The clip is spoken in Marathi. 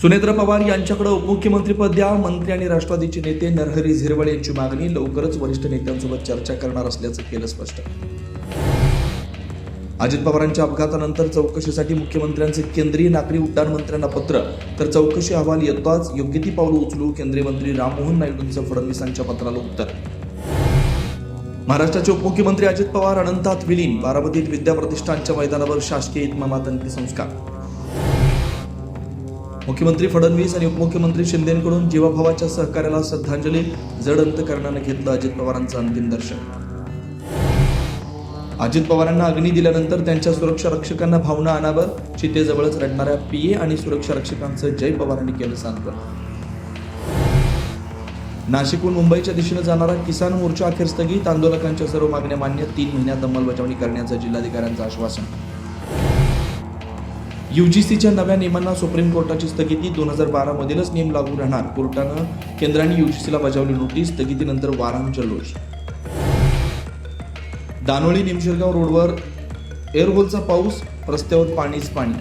सुनेत्र पवार यांच्याकडे उपमुख्यमंत्रीपद द्या. मंत्री आणि राष्ट्रवादीचे नेते नरहरी झिरवळ यांची मागणी लवकरच वरिष्ठ नेत्यांसोबत चर्चा करणार असल्याचं केलं स्पष्ट. अजित पवारांच्या अपघातानंतर चौकशीसाठी मुख्यमंत्र्यांचे केंद्रीय नागरी उड्डाण मंत्र्यांना पत्र. तर चौकशी अहवाल येताच योग्य ती पावलं उचलू केंद्रीय मंत्री राममोहन नायडूंचं फडणवीसांच्या पत्राला उत्तर. महाराष्ट्राचे उपमुख्यमंत्री अजित पवार अनंतात विलीन. बारामतीत विद्या प्रतिष्ठानच्या मैदानावर शासकीय इतमामात अंत्यसंस्कार. मुख्यमंत्री फडणवीस आणि उपमुख्यमंत्री शिंदेकडून जीवाभावाच्या सहकार्याला श्रद्धांजली जड अंतकरणानं घेतलं अजित पवारांचं अंतिम दर्शन. अजित पवारांना अग्नी दिल्यानंतर त्यांच्या सुरक्षा रक्षकांना भावना आणावर चितेजवळच रडणाऱ्या पीए आणि सुरक्षा रक्षकांचं जय पवारांनी केलं सांगतं नाशिकहून मुंबईच्या दिशेनं जाणारा किसान मोर्चा अखेर स्थगित आंदोलकांच्या सर्व मागण्या मान्य तीन महिन्यात अंमलबजावणी करण्याचं जिल्हाधिकाऱ्यांचं आश्वासन. युजीसीच्या नव्या नियमांना सुप्रीम कोर्टाची स्थगिती दोन हजार बारा मधीलच नियम लागू राहणार. कोर्टानं केंद्राने युजीसीला बजावली नोटीस स्थगितीनंतर वाराम जल्लोष. दानोळी निमशिरगाव रोडवर एअरहोलचा पाऊस रस्त्यावर पाणीच पाणी.